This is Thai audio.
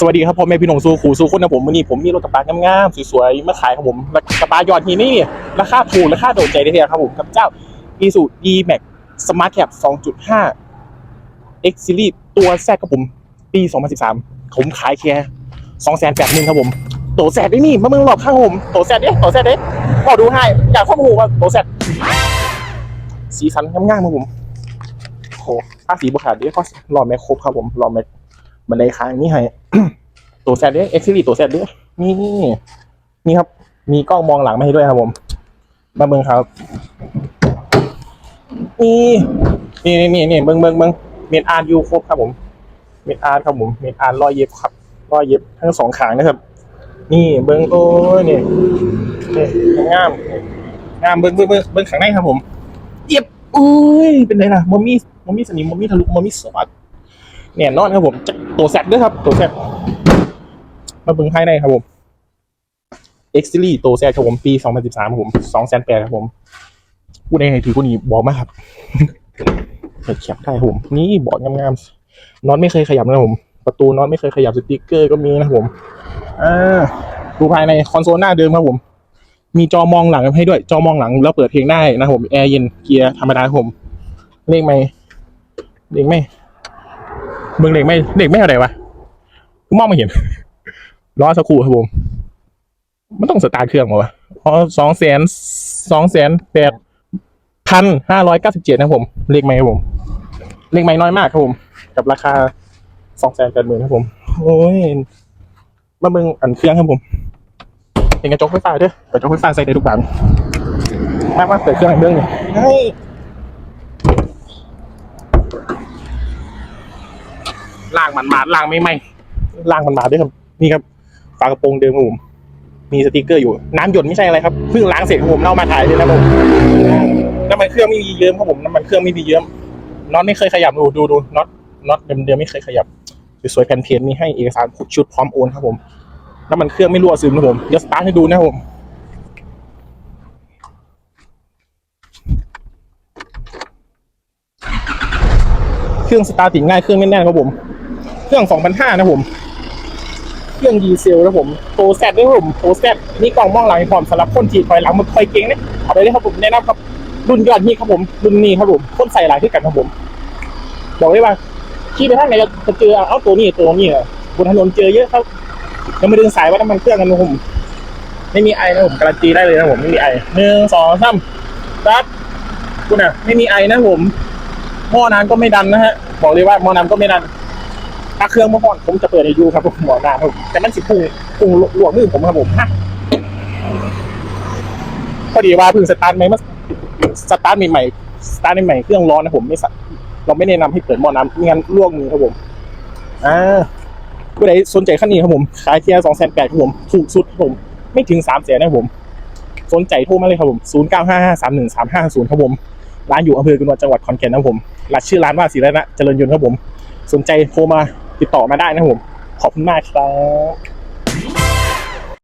สวัสดีครับพ่อแม่พี่น้องสู่ขู่สู่คนนะผมวันนี้ผมมีรถกระบะงามๆสวยๆมาขายครับผมกระบะยอดฮีนี่ราคาถูกราคาโดนใจได้เลยครับผมกับเจ้า i s u D-Max Smart Cap 2.5 X Series ตัวแซดครับผมปี 2013 ผมขายแค่2 8 0 0 0 0ครับผมโตแซดได้นี่มาเมืองรอบข้างผมโตแซดเด้โตแซดเด้พอดูให้อยากข้อมูลว่าโตแซดสีสันงามๆครับผมโหถ้าสีบุขาดเด้ก็รอแม็กครบครับผมรอแม็ก บันไดค้างนี่ให้ตัวแซดเด้เอ็กซ์ซีตัวแซดเด้นี่นี่ครับ มีกล้องมองหลังมาให้ด้วยครับผม มาเบิ่งครับนี่นี่นี่นี่เบิ่งเบิ่งเบิ่งเมนอาร์ยูครบครับผม เมนอาร์ครับผมเมนอาร์รอยเย็บครับรอยเย็บทั้งสองขางนะครับ นี่เบิ่งโอ้ยนี่นี่งามนี่งามเบิ่งเบิ่งเบิ่งเบิ่งข้างในครับผมเย็บอุ้ยเป็นไงล่ะมอมี่มอมี่สนิมมอมี่ทะลุมอมี่สวัสด เนี่ยนอนครับผมจะตัวแซดด้วยครับตัวแซดมาเบิ่งภายในครับผม X Series ตัวแซดครับผมปี 2013ครับผม2 8 0 0ครับผมพูดได้ไงถือกูนี่บอกมากครับเปิดแคปได้ครับผม นี่เบาะงามๆน็อตไม่เคยขยับนะครับผม ประตูน็อตไม่เคยขยับสติกเกอร์ก็มีนะครับผมอ่าดูภายในคอนโซลหน้าเดิมครับผม มีจอมองหลังให้ด้วย จอมองหลังแล้วเปิดเพลงได้นะครับผมแอร์เย็นเกียร์ธรรมดาครับผม เลขไม่เลขไม่ เบิ่งเลขไม่เลขไม่เท่าไหร่วะกูมองไม่เห็นรอสักครู่ครับผมมันต้องสตาร์ทเครื่องเหรอวะอ๋อสองแสนสองแสนแปดพันห้าร้อยเก้าสิบเจ็ดนะครับผมเลขไม่ครับผมเลขไม่น้อยมากครับผม กับราคาสองแสนแปดหมื่นครับผม โอ้ยมาเบิ่งอันเครื่องครับผมเป็นกระจกไฟฟ้าเด้อกระจกไฟฟ้าใส่ได้ทุกบานมากมากเปิดเครื่องให้เบิ่งเลยเฮ้ย ล่างมันมาล่างไม่ไหมล่างมันมาด้วยครับ นี่ครับฝากระโปรงเดิมครับผม มีสติกเกอร์อยู่ น้ำหยดไม่ใช่อะไรครับเพิ่งล้างเสร็จครับผมเอามาถ่ายเลยนะผมน้ำมันเครื่องไม่มีเยิ้มครับผมน้ำมันเครื่องไม่มีเยิ้มน็อตไม่เคยขยับดูดูดูน็อตน็อตเดิมๆไม่เคยขยับสวยๆแผ่นเพจมีให้เอกสารชุดพร้อมโอนครับผมน้ำมันเครื่องไม่รั่วซึมนะผมเดี๋ยวสตาร์ทให้ดูนะผมเครื่องสตาร์ทติดง่ายเครื่องแน่นๆครับผม เครื่อง 2,500 นะผม เครื่องดีเซลนะผมโตแซดด้วยครับผมโตแซดนี่กล่องมองหลังพร้อมสำหรับคนที่ถอยหลังมันคอยเก่งเนี่ยเอาไปเลยครับผมแนะนำครับรุ่นยอดนี้ครับผมรุ่นนี้ครับผมคนใส่หลายที่กันครับผม บอกได้ว่าขี่ไปทางไหนจะเจอเอาตัวนี้ตัวนี้บนถนนเจอเยอะครับยังไม่ดึงสายว่าน้ำมันเครื่องกันนะผมไม่มีไอนะผมการันตีได้เลยนะผมไม่มีไอหนึ่งสองสามครับคุณอะไม่มีไอนะผมหม้อน้ำก็ไม่ดันนะฮะ บอกเลยว่าหม้อน้ำก็ไม่ดัน ถ้าเครื่องมื่อก่อนผมจะเปิดให้ดูครับผมหม้อน้ำครับผมแต่มันสิพุ่งพุ่งหลวงมือผมครับผมฮะพอดีว่าเพิ่งสตาร์ทใหม่มาสตาร์ทใหม่ๆสตาร์ทใหม่เครื่องร้อนนะผมไม่สะเราไม่แนะนำให้เปิดหม้อน้ำไม่งั้นลวกมือครับผมอ่าผู้ใดสนใจคันนี้ครับผมขายแค่สองแสนแปดครับผมถูกสุดครับผม ไม่ถึงสามแสนนะครับผม สนใจโทรมาเลยครับผมศูนย์เก้าห้าห้าสามหนึ่งสามห้าศูนย์ครับผมร้านอยู่อำเภอกุนวลจังหวัดขอนแก่นนะครับผมร้านชื่อร้านว่าศิรณะเจริญยนต์ครับผม สนใจโทรมา ติดต่อมาได้นะผม ขอบคุณมากครับ